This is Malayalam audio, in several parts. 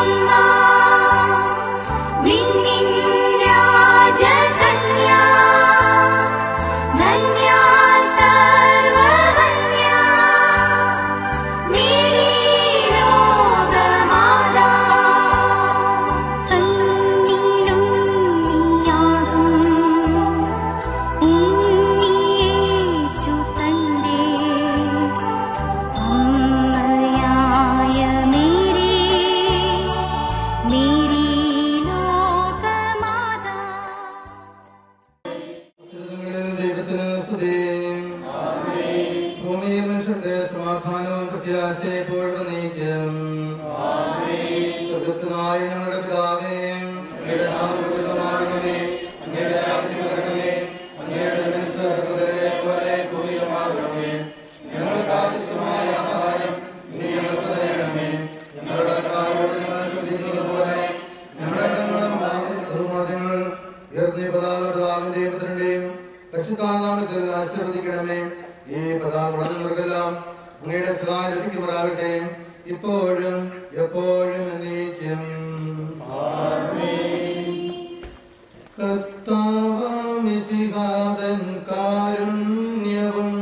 Mama. സമാധാനവും പ്രത്യാശയെപ്പോഴും നയിക്കും സ്വർഗസ്ഥനായ ഞങ്ങൾ ഉയർത്തിയ പതാകർത്താവിന്റെ പുത്രന്റെയും പരിശുദ്ധാനാമത്തിൽ ആശീർവദിക്കണമേ. ഈ പതാകർത്തങ്ങൾക്കെല്ലാം അങ്ങയുടെ സഹായം ലഭിക്കുമാറാകട്ടെ. ഇപ്പോഴും എപ്പോഴും എന്നേക്കും. കർത്താവാം നിശികാതൻ കാരുണ്യവും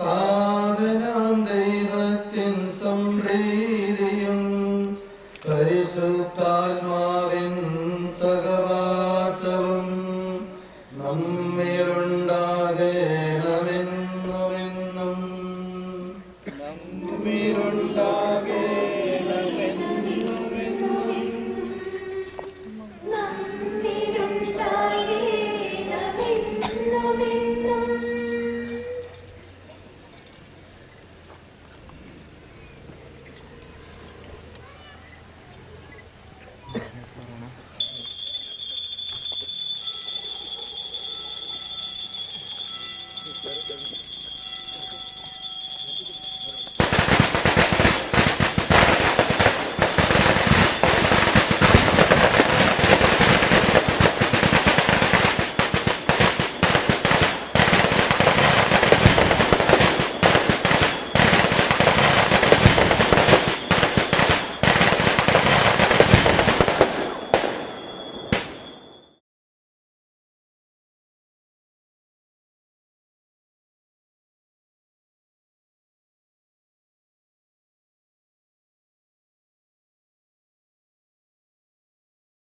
താപനാം ദൈവത്തിൻ സംപ്രീതിയും പരിശുദ്ധാത്മാ നമ്മിലുണ്ടാകേണമെന്നുമെന്നും നമ്മിലുണ്ടാ